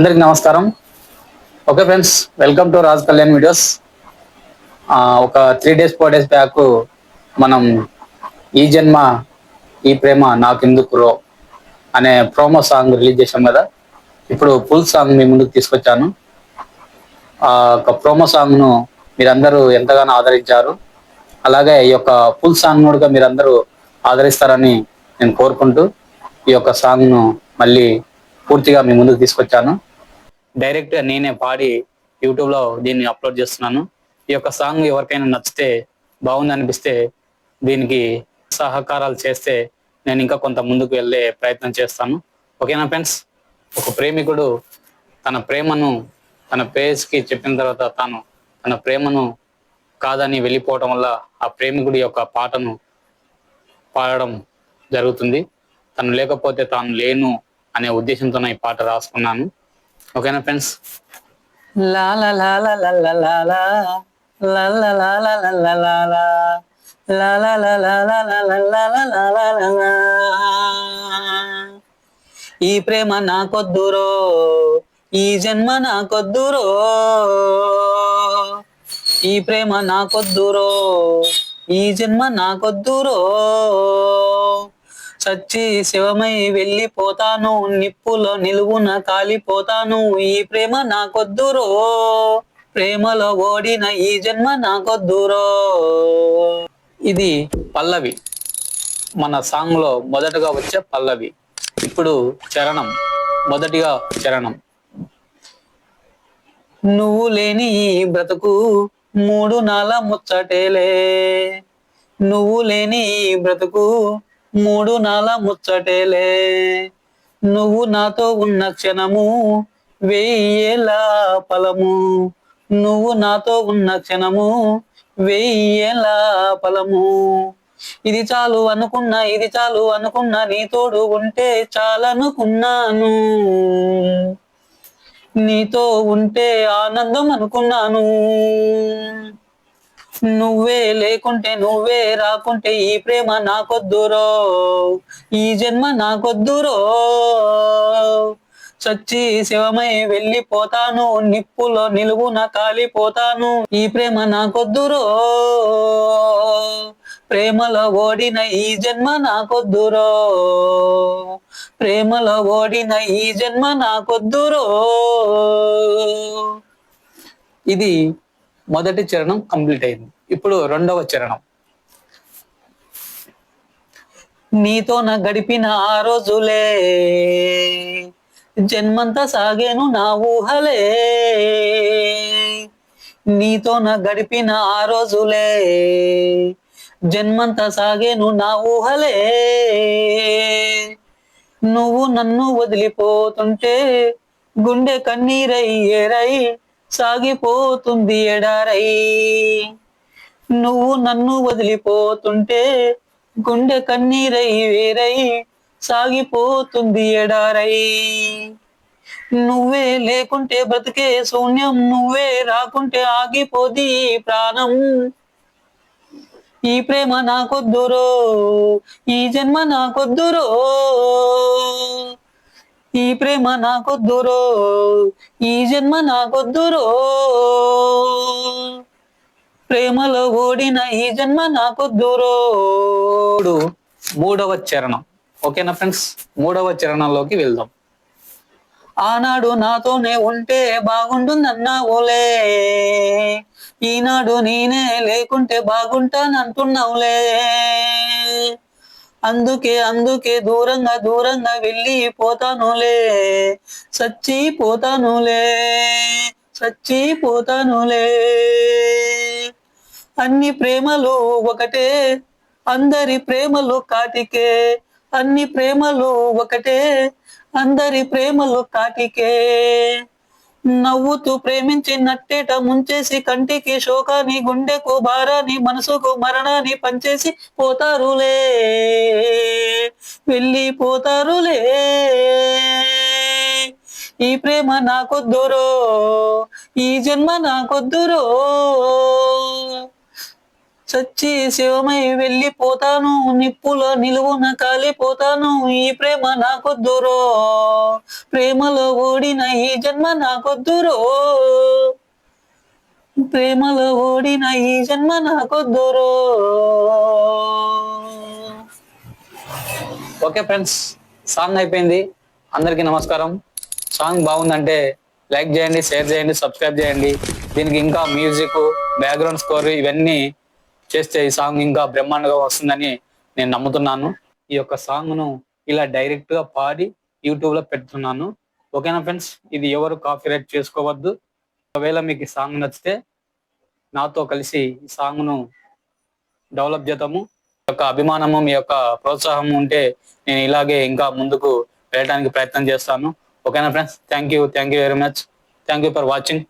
అందరికి నమస్కారం. Okay friends welcome to Raj Kalyan videos. ఒక three days four days back మనం ఈ జన్మ ఈ ప్రేమ నాకెందుకు రో అనే ప్రోమో సాంగ్ రిలీజ్ చేశాం కదా. ఇప్పుడు ఫుల్ సాంగ్ మీ ముందుకు తీసుకొచ్చాను. ఆ ఒక ప్రోమో సాంగ్ను మీరందరూ ఎంతగానో ఆదరించారు. అలాగే ఈ యొక్క ఫుల్ సాంగ్ కూడా మీరందరూ ఆదరిస్తారని నేను కోరుకుంటూ ఈ యొక్క సాంగ్ను మళ్ళీ పూర్తిగా మీ ముందుకు తీసుకొచ్చాను. డైరెక్ట్గా నేనే పాడి యూట్యూబ్లో దీన్ని అప్లోడ్ చేస్తున్నాను. ఈ యొక్క సాంగ్ ఎవరికైనా నచ్చితే బాగుంది అనిపిస్తే దీనికి సహకారాలు చేస్తే నేను ఇంకా కొంత ముందుకు వెళ్ళే ప్రయత్నం చేస్తాను. ఓకేనా ఫ్రెండ్స్? ఒక ప్రేమికుడు తన ప్రేమను తన ప్రేయస్కి చెప్పిన తర్వాత తాను తన ప్రేమను కాదని వెళ్ళిపోవటం వల్ల ఆ ప్రేమికుడి యొక్క పాటను పాడడం జరుగుతుంది. తను లేకపోతే తాను లేను అనే ఉద్దేశంతో ఈ పాట రాసుకున్నాను. ఓకేనా ఫ్రెండ్స్ లా లా లా లా లా లా లా లా. లా లా లా లా లా లా లా లా. ఈ ప్రేమ నాకొద్దురో ఈ జన్మ నాకొద్దురో ఈ ప్రేమ నాకొద్దురో ఈ జన్మ నాకొద్దురో చచ్చి శివమై వెళ్ళిపోతాను నిప్పులో నిలువున కాలిపోతాను. ఈ ప్రేమ నాకొద్దురో? ప్రేమలో ఓడిన ఈ జన్మ నాకొద్దురో? ఇది పల్లవి. మన సాంగ్లో మొదటగా వచ్చే పల్లవి. ఇప్పుడు చరణం. మొదటిగా చరణం. నువ్వు లేని ఈ బ్రతుకు మూడు నాల ముచ్చటేలే. నువ్వు లేని ఈ బ్రతుకు మూడు నాల ముచ్చటేలే. నువ్వు నాతో ఉన్న క్షణము వెయ్యేళ్ళ ఫలము. నువ్వు నాతో ఉన్న క్షణము వెయ్యేళ్ళ ఫలము. ఇది చాలు అనుకున్నా ఇది చాలు అనుకున్నా నీ తోడు ఉంటే చాలనుకున్నాను. నీతో ఉంటే ఆనందం అనుకున్నాను. నువ్వే లేకుంటే నువ్వే రాకుంటే ఈ ప్రేమ నాకొద్దురో? ఈ జన్మ నాకొద్దురో? చచ్చి శివమై వెళ్ళిపోతాను నిప్పులో నిలువున కాలిపోతాను. ఈ ప్రేమ నాకొద్దురో? ప్రేమలో ఓడిన ఈ జన్మ నాకొద్దురో? ప్రేమలో ఓడిన ఈ జన్మ నాకొద్దురో? ఇది మొదటి చరణం కంప్లీట్ అయింది. ఇప్పుడు రెండవ చరణం. నీతో నా గడిపిన ఆ రోజులే జన్మంతా సాగేను నా ఊహలే. నీతో నా గడిపిన ఆ రోజులే జన్మంతా సాగేను నా ఊహలే. నువ్వు నన్ను వదిలిపోతుంటే గుండె కన్నీరై ఏరై సాగిపోతుంది ఎడారై. నువ్వు నన్ను వదిలిపోతుంటే గుండె కన్నీరై వేరై సాగిపోతుంది ఎడారై. నువ్వే లేకుంటే బ్రతికే శూన్యం నువ్వే రాకుంటే ఆగిపోది ప్రాణం. ఈ ప్రేమ నాకొద్దురో ఈ జన్మ నాకొద్దురో. ఈ ప్రేమ నాకొద్దురో ఈ జన్మ నాకొద్దురో. ప్రేమలో ఓడిన ఈ జన్మ నాకొద్దురో. మూడవ చరణం. ఓకేనా ఫ్రెండ్స్? మూడవ చరణంలోకి వెళ్దాం. ఆనాడు నాతోనే ఉంటే బాగుంటుందన్నావులే ఈనాడు నేనే లేకుంటే బాగుంటానంటున్నావులే. అందుకే అందుకే దూరంగా దూరంగా వెళ్ళి పోతానులే. సచ్చి పోతానులే సచ్చి పోతానులే. అన్ని ప్రేమలు ఒకటే అందరి ప్రేమలు కాటికే. అన్ని ప్రేమలు ఒకటే అందరి ప్రేమలు కాటికే. నవ్వుతూ ప్రేమించి నట్టేట ముంచేసి కంటికి శోకాన్ని గుండెకు భారాన్ని మనసుకు మరణాన్ని పంచేసి పోతారులే. వెళ్ళి పోతారులే. ఈ ప్రేమ నాకొద్దురో ఈ జన్మ నాకొద్దురో. చచ్చి శివమై వెళ్ళిపోతాను నిప్పుల నిలువున కాలిపోతాను ఈ ప్రేమ నాకొద్దురో? ప్రేమలో ఓడిన ఈ జన్మ నాకొద్దురో? ప్రేమలో ఓడిన ఈ జన్మ నాకొద్దురో? ఓకే ఫ్రెండ్స్ సాంగ్ అయిపోయింది. అందరికీ నమస్కారం. సాంగ్ బాగుందంటే లైక్ చేయండి షేర్ చేయండి సబ్స్క్రైబ్ చేయండి. దీనికి ఇంకా మ్యూజిక్ బ్యాక్గ్రౌండ్ స్కోర్ ఇవన్నీ చేస్తే ఈ సాంగ్ ఇంకా బ్రహ్మాండంగా వస్తుందని నేను నమ్ముతున్నాను. ఈ యొక్క సాంగ్ను ఇలా డైరెక్ట్గా పాడి యూట్యూబ్లో పెడుతున్నాను. ఓకేనా ఫ్రెండ్స్? ఇది ఎవరు కాపీ రైట్ చేసుకోవద్దు. ఒకవేళ మీకు ఈ సాంగ్ నచ్చితే నాతో కలిసి ఈ సాంగ్ను డెవలప్ చేద్దాము. యొక్క అభిమానము మీ యొక్క ప్రోత్సాహం ఉంటే నేను ఇలాగే ఇంకా ముందుకు వెళ్ళడానికి ప్రయత్నం చేస్తాను. ఓకేనా friends? Thank you thank you very much. Thank you for watching.